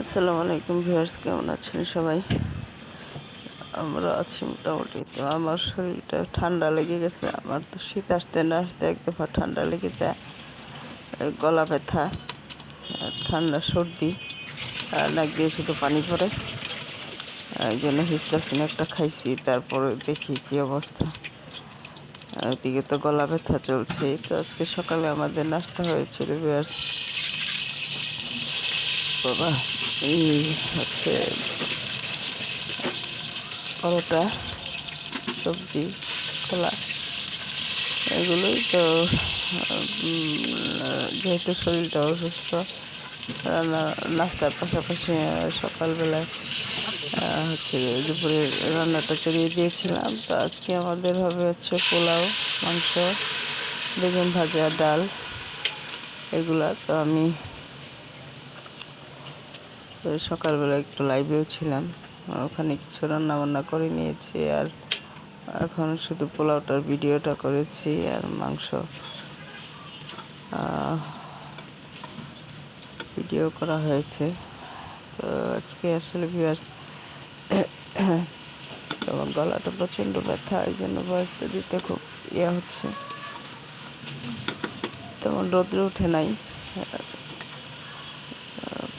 আসসালামু আলাইকুম ভিউয়ার্স, কেমন আছেন সবাই? আমরা আছি মোটামুটি তো আমার শরীরটা ঠান্ডা লেগে গেছে, আমার তো শীত আসতে না আসতে এক দফা ঠান্ডা লেগে যায় গলা ব্যথা ঠান্ডা সর্দি, আর নাক দিয়ে শুধু পানি পড়ে। এই জন্য হিস্টাসিন একটা খাইছি, তারপরে দেখি কি অবস্থা। ওইদিকে তো গলা ব্যথা চলছে তো আজকে সকালে আমাদের নাস্তা হয়েছিল ভিউয়ার্স। বাবা। হচ্ছে পরোটা, সবজি খোলা এগুলোই তো যেহেতু শরীরটা অসুস্থ, রান্না, নাস্তার পাশাপাশি সকালবেলায় হচ্ছে দুপুরে রান্নাটা চড়িয়ে দিয়েছিলাম। তো আজকে আমাদের হবে হচ্ছে পোলাও, মাংস, বেগুন ভাজা, ডাল, এগুলা। তো আমি তো সকালবেলা একটু লাইভেও ছিলাম। ওখানে কিছু রান্না বান্না করে নিয়েছি আর এখন শুধু পোলাওটার ভিডিওটা করেছি আর মাংস। ভিডিও করা হয়েছে। তো আজকে আসলে ভিউয়ার্স আমার গলাটা প্রচণ্ড ব্যথা, এই জন্য ভয়েসটা দিতে খুব ইয়ে হচ্ছে। তেমন রোদ্রে উঠে নাই।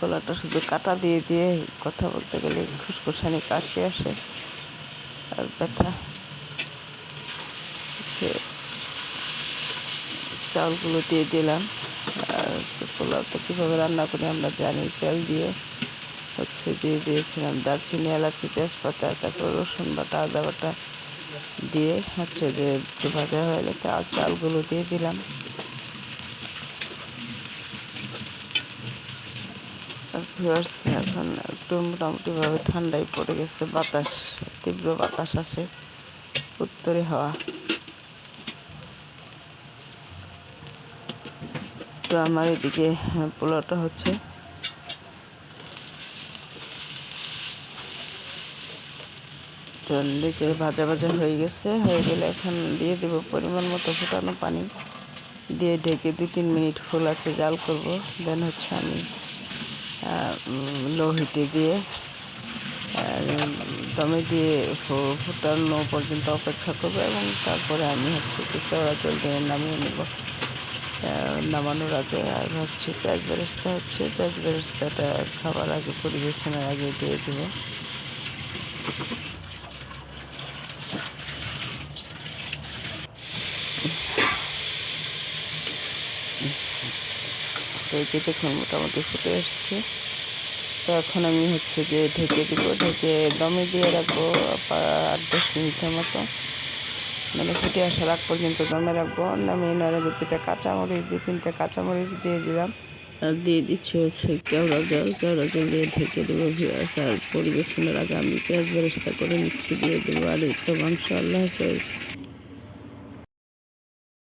গলাটা শুধু কাটা দিয়ে দিয়ে কথা বলতে গেলে খুসখুসানি কাশি আসে। আর ব্যথা হচ্ছে। চাউলগুলো দিয়ে দিলাম। আর পোলাওটা কীভাবে রান্না করি আমরা জানি। তেল দিয়ে হচ্ছে দিয়ে দিয়েছিলাম দারচিনি, এলাচি, তেজপাতা, তারপর রসুন বাটা, আদা বাটা দিয়ে হচ্ছে যে একটু ভাজা হয়ে গেলে চাল চালগুলো দিয়ে দিলাম। ভিউয়ার্স এখন একটু মোটামুটিভাবে ঠান্ডাই পড়ে গেছে, বাতাস, তীব্র বাতাস আসে উত্তরে হাওয়া। তো আমার এদিকে পোলাওটা হচ্ছে। তো নিচে ভাজা ভাজা হয়ে গেছে, হয়ে গেলে এখন দিয়ে দেব পরিমাণ মতো ফুটানো পানি। দিয়ে ঢেকে দু তিন মিনিট ফুল আছে জাল করব, দেন হচ্ছে আমি লো হিটে দিয়ে দমে দিয়ে ফুটানো পর্যন্ত অপেক্ষা করব এবং তারপরে আমি হচ্ছে একটু চড়া জল দিয়ে নামিয়ে নেব। নামানোর আগে আর হচ্ছে পেঁয়াজ বেরেস্তা হচ্ছে, পেঁয়াজ বেরেস্তাটা খাবার আগে, পরিবেশনের আগে দিয়ে দেবো। তো এই যে দেখুন, মোটামুটি ফুটে এসছে। তো এখন আমি হচ্ছে যে ঢেকে দিব, ঢেকে দমে দিয়ে রাখব আট দশ মিনিটের মতো। মানে ফুটে আসার আগ পর্যন্ত দমে রাখব। নামিয়ে আগে দুটা কাঁচামরিচ দু তিনটা কাঁচামরিচ দিয়ে দিলাম। আর দিয়ে দিচ্ছি হচ্ছে কেওড়া জল। কেওড়া জল দিয়ে ঢেকে দেবো, ভিউয়ার্স। আর পরিবেশনের আগে আমি পেঁয়াজ বেরেস্তা করে নিচ্ছি দিয়ে দেবো। আর এই তো মাংস আল্লাহ হাফেজ